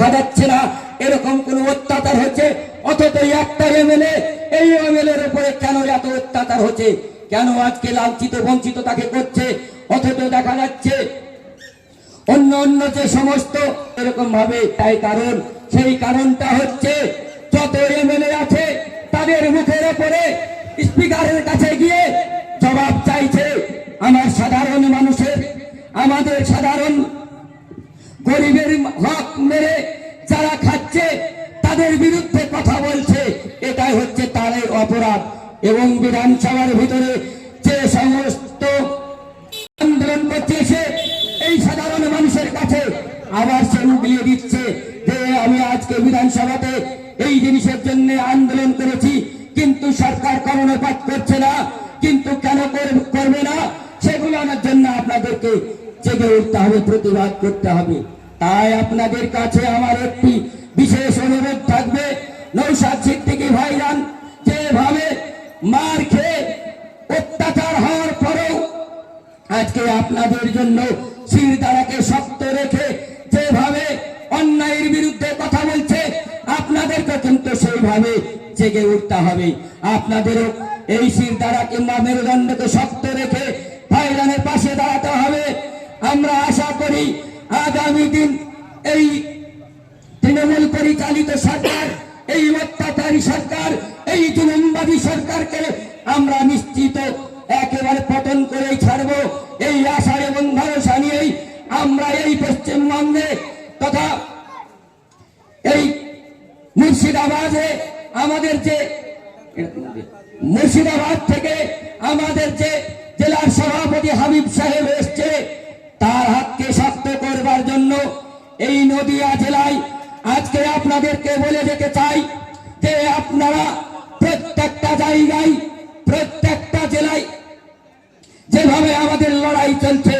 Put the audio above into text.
দেখা যাচ্ছে না। এরকম কোন অত্যাচার হচ্ছে? অথচ একটা এমএলএ এই এমএলএ এর উপরে কেন এত অত্যাচার হচ্ছে? কেন আজকে লাঞ্ছিত, বঞ্চিত তাকে করছে? অথচ দেখা যাচ্ছে অন্য অন্য যে সমস্ত এরকম ভাবে তাই কারণ, সেই কারণটা হচ্ছে যত এমএলএ আছে, তাদের মুখের ওপরে স্পিকারের কাছে গিয়ে জবাব চাইছে আমার সাধারণ মানুষের, আমাদের সাধারণ গরিবের হক মেরে যারা খাচ্ছে, তাদের বিরুদ্ধে কথা বলছে। এটাই হচ্ছে তাদের অপরাধ। এবং বিধানসভার ভিতরে যে সমস্ত আন্দোলন করছে এসে এই সাধারণ মানুষের কাছে আবার সে উগলিয়ে দিচ্ছে যে, আমি আজকে বিধানসভাতে এই জিনিসের জন্য আন্দোলন করেছি, কিন্তু সরকার কর্ণপাত করছে না, কিন্তু কেন কর- করবে না? সেগুলোর জন্য আপনাদেরকে জেগে উঠতে হবে, প্রতিবাদ করতে হবে। তাই আপনাদের কাছে আমার একটি বিশেষ অনুরোধ থাকবে। নৌসাদ সিদ্দিকি ভাইরান, যেভাবে মার খেয়ে অত্যাচার হওয়ার পরেও আজকে আপনাদের জন্য শিরদারাকে শক্ত রেখে যেভাবে অন্যায়ের বিরুদ্ধে কথা বলছে, আপনাদেরকে কিন্তু সেইভাবে জেগে উঠতে হবে। আপনাদেরও এই শিরদারা কিংবা মেরুদণ্ডকে শক্ত রেখে ভাইরানের পাশে দাঁড়াতে হবে। আমরা আশা করি আগামী দিন এই তৃণমূল পরিচালিত সরকার, এই অত্যাচারী সরকার, এই জুলুমবাদী সরকারকে আমরা নিশ্চিত একেবারে পতন করেই ছাড়বো। এই আশা এবং ভরসা নিয়েই আমরা এই পশ্চিমবঙ্গে তথা এই মুর্শিদাবাদে আমাদের যে মুর্শিদাবাদ থেকে আমাদের যে জেলার সভাপতি হাবিব সাহেব এসছে, তার এই নদিয়া জেলায় আজকে আপনাদেরকে বলে যেতে চাই যে আপনারা প্রত্যেকটা জায়গায়, প্রত্যেকটা জেলায় যেভাবে আমাদের লড়াই চলছে